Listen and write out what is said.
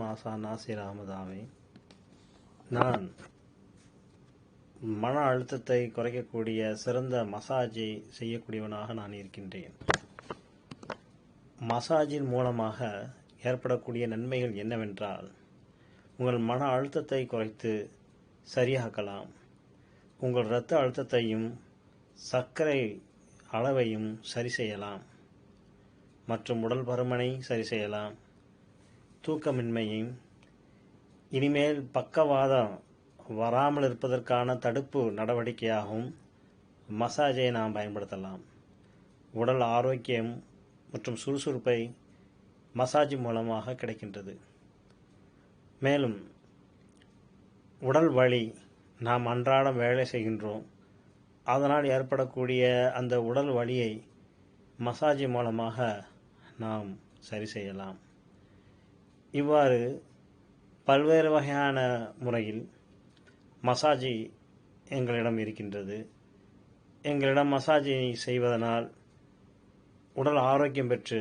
மாசா நாசி அகமதாவை நான் மன அழுத்தத்தை குறைக்கக்கூடிய சிறந்த மசாஜை செய்யக்கூடியவனாக நான் இருக்கின்றேன். மசாஜின் மூலமாக ஏற்படக்கூடிய நன்மைகள் என்னவென்றால் உங்கள் மன அழுத்தத்தை குறைத்து சரியாக்கலாம். உங்கள் இரத்த அழுத்தத்தையும் சர்க்கரை அளவையும் சரி செய்யலாம். மற்றும் உடல் பருமனை சரி செய்யலாம். தூக்கமின்மையும் இனிமேல் பக்கவாதம் வராமல் இருப்பதற்கான தடுப்பு நடவடிக்கையாகவும் மசாஜை நாம் பயன்படுத்தலாம். உடல் ஆரோக்கியம் மற்றும் சுறுசுறுப்பை மசாஜ் மூலமாக கிடைக்கின்றது. மேலும் உடல் வலி நாம் அன்றாடம் வேலை செய்கின்றோம். அதனால் ஏற்படக்கூடிய அந்த உடல் வலியை மசாஜ் மூலமாக நாம் சரி செய்யலாம். இவ்வாறு பல்வேறு வகையான முறையில் மசாஜ் எங்களிடம் இருக்கின்றது. எங்களிடம் மசாஜை செய்வதனால் உடல் ஆரோக்கியம் பெற்று